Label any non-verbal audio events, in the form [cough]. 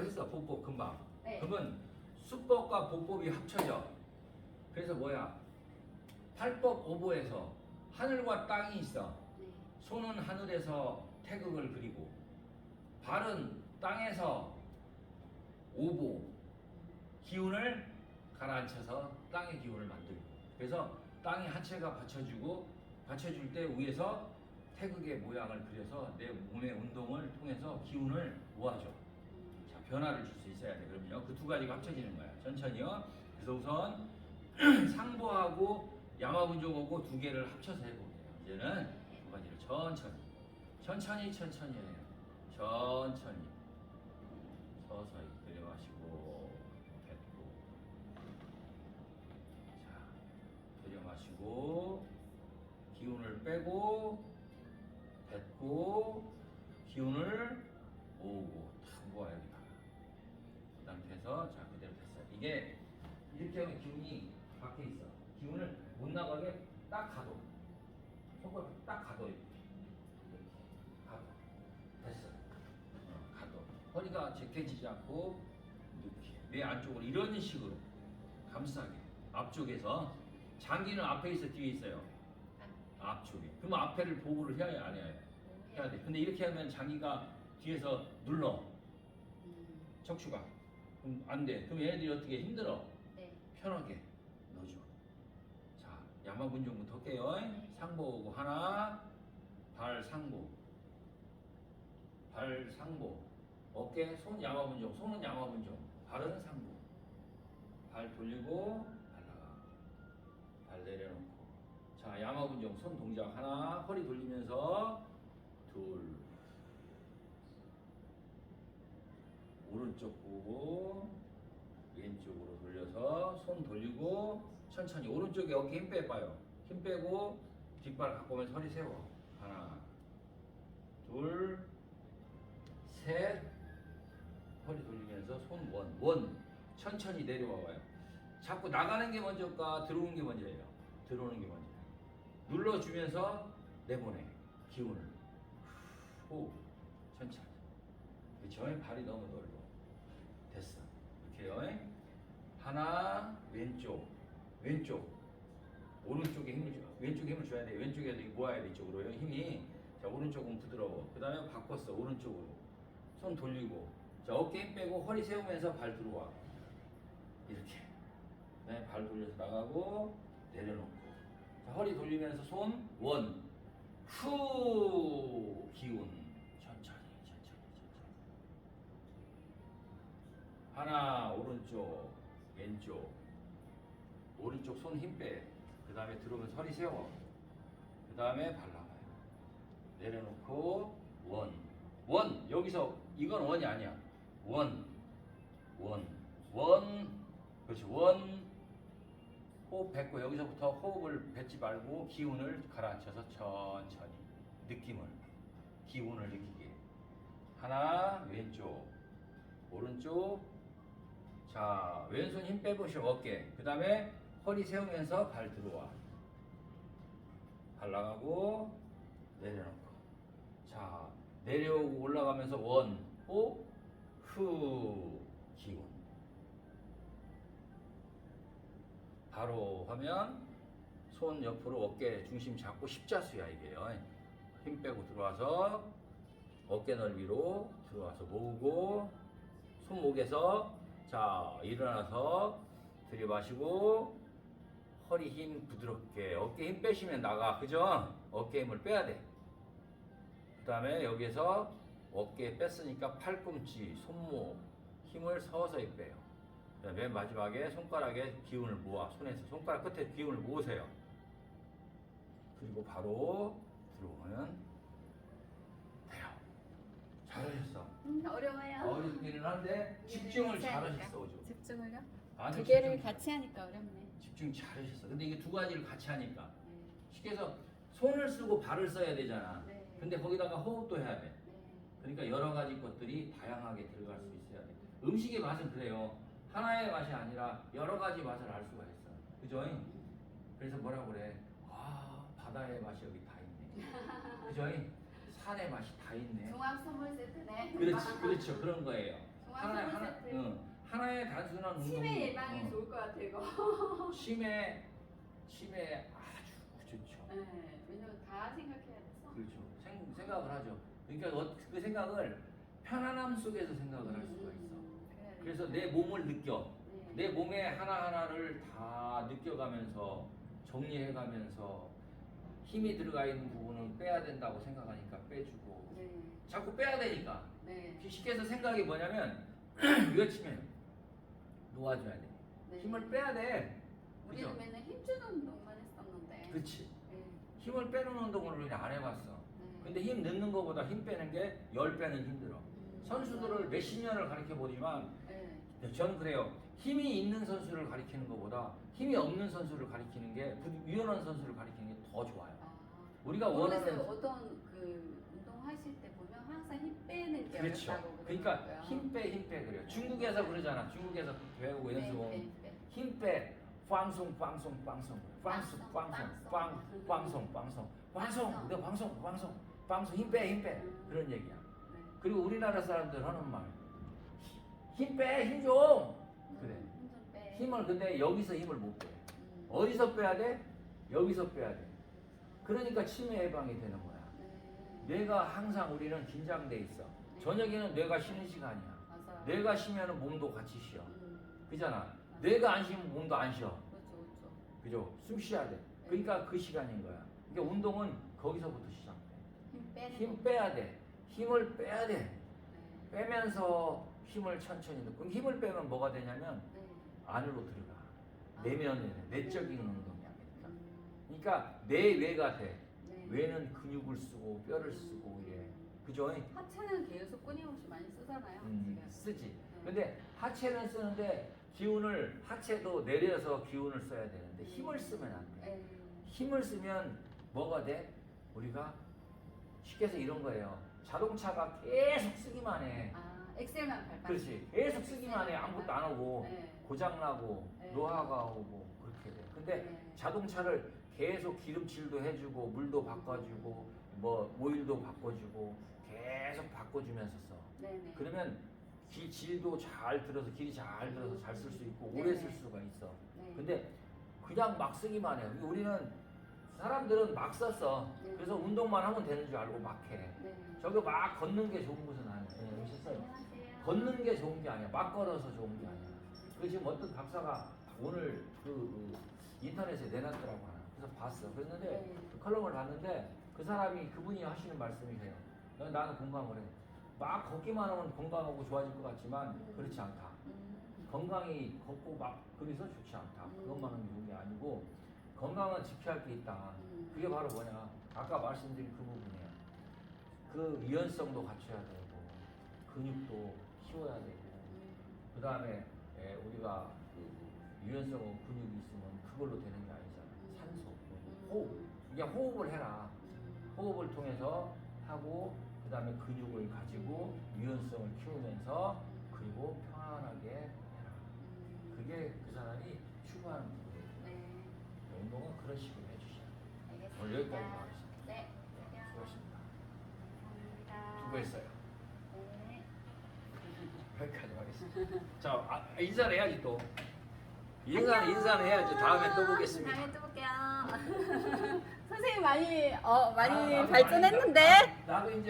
했어 보법 금방. 네. 그러면 수법과 보법이 합쳐져. 그래서 뭐야? 팔법 오보에서 하늘과 땅이 있어. 네. 손은 하늘에서 태극을 그리고 발은 땅에서 오보 기운을 가라앉혀서 땅의 기운을 만들고 그래서 땅의 하체가 받쳐주고 받쳐줄 때 위에서 태극의 모양을 그려서 내 몸의 운동을 통해서 기운을 모아줘. 변화를 줄 수 있어야 돼. 그럼요. 그 두 가지가 합쳐지는 거야. 천천히요. 그래서 우선 [clears throat] 상보하고 야마분종하고 두 개를 합쳐서 해볼게요. 이제는 두 가지를 천천히, 천천히, 천천히 해요. 천천히. 서서히 들여마시고 뱉고. 자, 들여마시고 기운을 빼고 뱉고 기운을 모으고 그 상태에서 자 그대로 됐어요. 이게 이렇게 하면 기운이 밖에 있어. 기운을 못 나가게 딱 가둬. 손가락 딱 가둬. 이렇게 가둬. 됐어. 어, 가둬. 허리가 제껴지지 않고 이렇게 내 안쪽으로 이런 식으로 감싸게 앞쪽에서 장기는 앞에 있어 뒤에 있어요. 앞쪽에. 그럼 앞에를 보고를 해야 안 해야 해야 돼. 근데 이렇게 하면 장기가 뒤에서 눌러. 음. 척추가 그럼 안 돼. 그럼 얘네들이 어떻게 힘들어? 네. 편하게 넣어줘. 자, 야마분종부터 할게요. 상보고 하나, 발 상보, 발 상보, 어깨 손 야마분종, 손은 야마분종, 발은 상보. 발 돌리고 발 나가, 발 내려놓고. 자, 야마분종 손 동작 하나, 허리 돌리면서 둘. 오른쪽 보고 왼쪽으로 돌려서 손 돌리고 천천히 오른쪽에 어깨 힘 빼봐요. 힘 빼고 뒷발 갖고 오면서 허리 세워. 하나, 둘, 셋. 허리 돌리면서 손 원, 원. 천천히 내려와봐요. 자꾸 나가는 게 먼저일까 들어오는 게 먼저예요. 들어오는 게 먼저예요. 눌러주면서 내보내 기운을. 후, 천천히. 그쵸? 발이 너무 넓어. 이렇게요. 하나, 왼쪽, 왼쪽. 오른쪽에 힘을 줘. 왼쪽에 힘을 줘야 돼. 왼쪽에도 이거 모아야 돼. 이쪽으로요. 힘이. 자, 오른쪽은 부드러워. 그 다음에 바꿨어. 오른쪽으로. 손 돌리고. 자, 어깨 힘 빼고 허리 세우면서 발 들어와. 이렇게. 네, 발 돌려서 나가고, 내려놓고. 자, 허리 돌리면서 손, 원. 후, 기운. 천천히, 천천히, 천천히. 하나 오른쪽 왼쪽 오른쪽 손 힘 빼. 그 다음에 들어오면서 허리 세워. 그 다음에 발 나가요. 내려놓고 원. 원. 여기서 이건 원이 아니야. 원. 원. 원. 그렇지. 원. 호흡 뱉고 여기서부터 호흡을 뱉지 말고 기운을 가라앉혀서 천천히 느낌을 기운을 느끼게. 하나 왼쪽 오른쪽 자 왼손 힘 빼보시오 어깨 그 다음에 허리 세우면서 발 들어와. 발 나가고 내려놓고. 자 내려오고 올라가면서 원 호 후 기운. 바로 하면 손 옆으로 어깨 중심 잡고 십자수야 이게요. 힘 빼고 들어와서 어깨 넓이로 들어와서 모으고 손목에서 자 일어나서 들이마시고 허리 힘 부드럽게 어깨 힘 빼시면 나가 그죠? 어깨 힘을 빼야 돼. 그 다음에 여기에서 어깨 뺐으니까 팔꿈치, 손목 힘을 서서히 빼요. 그다음에 맨 마지막에 손가락에 기운을 모아 손에서 손가락 끝에 기운을 모으세요. 그리고 바로 들어오면 돼요. 잘하셨어. 음, 어려워요. 어렵기는 한데 집중을 잘하셨어, 오죠. 집중을요? 아주 두 개를 같이 하니까 어렵네. 집중 잘하셨어. 근데 이게 두 가지를 같이 하니까 네. 쉽게 해서 손을 쓰고 발을 써야 되잖아. 네. 근데 거기다가 호흡도 해야 돼. 네. 그러니까 여러 가지 것들이 다양하게 들어갈 수 있어야 돼. 음식의 맛은 그래요. 하나의 맛이 아니라 여러 가지 맛을 알 수가 있어. 그죠? 그래서 뭐라 그래? 아 바다의 맛이 여기 다 있네. [laughs] 그죠? 산의 맛이 다 있네. 종합 선물 세트네. 그렇지, 그렇죠. 그런 거예요. 완성 하나, 세트. 응, 하나의 단순한 운동. 치매 예방에 어. 좋을 것 같아 이거. [laughs] 치매, 치매 아주 좋죠. 네, 왜냐면 다 생각해야 돼서. 그렇죠. 생, 생각을 하죠. 그러니까 어- 그 생각을 편안함 속에서 생각을 할 수가 있어. 음, 그래야 그래서. 내 몸을 느껴. 네. 내 몸의 하나하나를 다 느껴가면서 정리해가면서 힘이 들어가 있는 부분은 빼야 된다고 생각하니까 빼주고 네. 자꾸 빼야 되니까 네. 쉽게 해서 생각이 뭐냐면 [clears throat] 이거 치면 놓아줘야 돼 네. 힘을 빼야 돼 우리는 그죠? 맨날 힘주는 운동만 했었는데. 그렇지 네. 힘을 빼는 운동을 우리는 안 해봤어 네. 근데 힘 넣는 것보다 힘 빼는 게 10배는 힘들어 음, 선수들을 몇십 년을 가르쳐 보지만 네. 저는 그래요. 힘이 있는 선수를 가리키는 것보다 힘이 없는 선수를 가리키는 게 부- 유연한 선수를 가리키는 게 더 좋아요. 아, 우리가. 원하는 어떤 그 운동 하실 때 보면 항상 힘 빼는 게 그렇죠. 어렵다고 그러니까 그러더라고요. 힘 빼 힘 빼 그래요. 중국에서 그러잖아. 중국에서 배우고 빼, 연습 빼, 빼. 힘 빼. 방송 방송 방송 방송 방송 빵 방송 방송 방송 너 방송 방송 방송 힘 빼 힘 빼 그런 얘기야. 네. 그리고 우리나라 사람들 하는 말 힘 빼 힘 좀. 그래. 음, 힘좀 빼. 힘을 근데 여기서 힘을 못 빼. 음. 어디서 빼야 돼? 여기서 빼야 돼. 그러니까 치매 예방이 되는 거야. 네. 뇌가 항상 우리는 긴장돼 있어. 저녁에는 뇌가 쉬는 시간이야. 맞아요. 뇌가 쉬면 몸도 같이 쉬어. 음, 그잖아. 뇌가 안 쉬면 몸도 안 쉬어. 그렇죠, 그렇죠. 그죠? 숨 쉬어야 돼. 그러니까 그 시간인 거야. 그러니까 운동은 거기서부터 시작돼. 힘 빼는 힘 거. 빼야 돼. 힘을 빼야 돼. 네. 빼면서 힘을 천천히 넣고 힘을 빼면 뭐가 되냐면 네. 안으로 들어가. 아. 내면에 내적인 운동이야. 그러니까. 음, 그러니까 내 외가 돼. 네. 외는 근육을 쓰고 뼈를 쓰고 이래. 그죠? 하체는 계속 끊임없이 많이 쓰잖아요. 음, 지금. 쓰지. 네. 근데 하체는 쓰는데 기운을 하체도 내려서 기운을 써야 되는데 힘을 쓰면 안 돼. 네. 힘을 쓰면 뭐가 돼? 우리가 쉽게 해서 이런 거예요. 자동차가 계속 쓰기만 해. 아, 엑셀만 밟아. 그렇지. 계속 쓰기만 해. 아무것도 안 하고 네. 고장 나고 네. 노화가 오고 그렇게 돼. 근데 네. 자동차를 계속 기름칠도 해주고 물도 바꿔주고 뭐 오일도 바꿔주고 계속 바꿔주면서 써. 네네. 그러면 기, 질도 잘 들어서 길이 잘 들어서 잘 쓸 수 있고 네. 오래 쓸 수가 있어. 네. 근데 그냥 막 쓰기만 해. 우리는 사람들은 막 썼어. 네. 그래서 운동만 하면 되는 줄 알고 막 해. 네. 저거 막 걷는 게 좋은 것은 아니야. 네, 오셨어요? 걷는 게 좋은 게 아니야. 막 걸어서 좋은 게 아니야. 그 지금 어떤 박사가 오늘 그, 그 인터넷에 내놨더라고 하나. 그래서 봤어. 그랬는데 네. 그 컬럼을 봤는데 그 사람이 그분이 하시는 말씀이세요. 나는 공감을 해. 막 걷기만 하면 건강하고 좋아질 것 같지만 그렇지 않다. 음, 건강이 걷고 막 그래서 좋지 않다. 그것만 하면 좋은 게 아니고 건강은 지켜야 할 게 있다. 음. 그게 바로 뭐냐? 아까 말씀드린 그 부분이에요. 그 유연성도 갖춰야 되고 근육도 키워야 되고 음, 그 다음에 우리가 그 유연성하고 근육이 있으면 그걸로 되는 게. 산소, 호흡. 그냥 호흡을 해라. 음, 호흡을 통해서 하고 그 다음에 근육을 가지고 유연성을 키우면서 그리고 편안하게 해라. 음, 그게 그 사람이 추구하는 부분이에요. 네. 운동은 그런 식으로 해주셔야 돼요. 알겠습니다. 오늘 여기까지 나가겠습니다. 네. 수고하셨습니다. 감사합니다. 수고했어요. 네. [laughs] 여기까지 하겠습니다. 자, 아, 인사를 해야지 또. 인사는 인사는 해야지. 다음에 또 보겠습니다. 다음에 또. [laughs] 선생님 많이 어 많이 아, 발전했는데. 나도 이제